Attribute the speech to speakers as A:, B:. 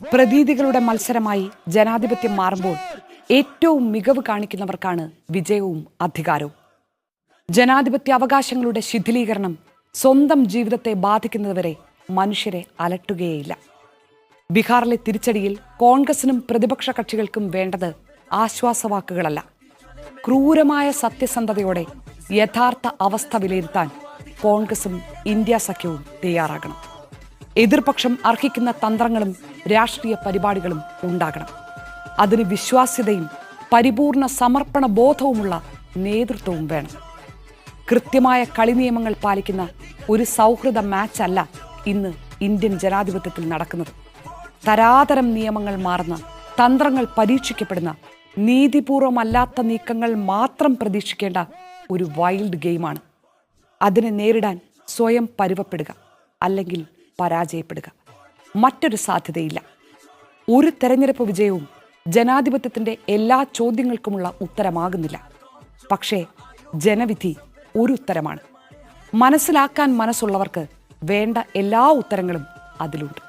A: പ്രതീതികളുടെ മത്സരമായി ജനാധിപത്യം മാറുമ്പോൾ ഏറ്റവും മികവ് കാണിക്കുന്നവർക്കാണ് വിജയവും അധികാരവും. ജനാധിപത്യ അവകാശങ്ങളുടെ ശിഥിലീകരണം സ്വന്തം ജീവിതത്തെ ബാധിക്കുന്നതുവരെ മനുഷ്യരെ അലട്ടുകയേയില്ല. ബീഹാറിലെ തിരിച്ചടിയിൽ കോൺഗ്രസിനും പ്രതിപക്ഷ കക്ഷികൾക്കും വേണ്ടത് ആശ്വാസവാക്കുകളല്ല. ക്രൂരമായ സത്യസന്ധതയോടെ യഥാർത്ഥ അവസ്ഥ വിലയിരുത്താൻ കോൺഗ്രസും ഇന്ത്യ സഖ്യവും തയ്യാറാകണം. എതിർപക്ഷം അർഹിക്കുന്ന തന്ത്രങ്ങളും രാഷ്ട്രീയ പരിപാടികളും ഉണ്ടാകണം. അതിന് വിശ്വാസ്യതയും പരിപൂർണ സമർപ്പണ ബോധവുമുള്ള നേതൃത്വവും വേണം. കൃത്യമായ കളി നിയമങ്ങൾ പാലിക്കുന്ന ഒരു സൗഹൃദ മാച്ചല്ല ഇന്ന് ഇന്ത്യൻ ജനാധിപത്യത്തിൽ നടക്കുന്നത്. തരാതരം നിയമങ്ങൾ മാറുന്ന തന്ത്രങ്ങൾ പരീക്ഷിക്കപ്പെടുന്ന നീതിപൂർവമല്ലാത്ത നീക്കങ്ങൾ മാത്രം പ്രതീക്ഷിക്കേണ്ട ഒരു വൈൽഡ് ഗെയിമാണ് അതിനെ നേരിടാൻ സ്വയം പരുവപ്പെടുക അല്ലെങ്കിൽ പരാജയപ്പെടുക. മറ്റൊരു സാധ്യതയില്ല. ഒരു തെരഞ്ഞെടുപ്പ് വിജയവും ജനാധിപത്യത്തിന്റെ എല്ലാ ചോദ്യങ്ങൾക്കുമുള്ള ഉത്തരമാകുന്നില്ല. പക്ഷേ ജനവിധി ഒരു ഉത്തരമാണ്. മനസ്സിലാക്കാൻ മനസ്സുള്ളവർക്ക് വേണ്ട എല്ലാ ഉത്തരങ്ങളും അതിലുണ്ട്.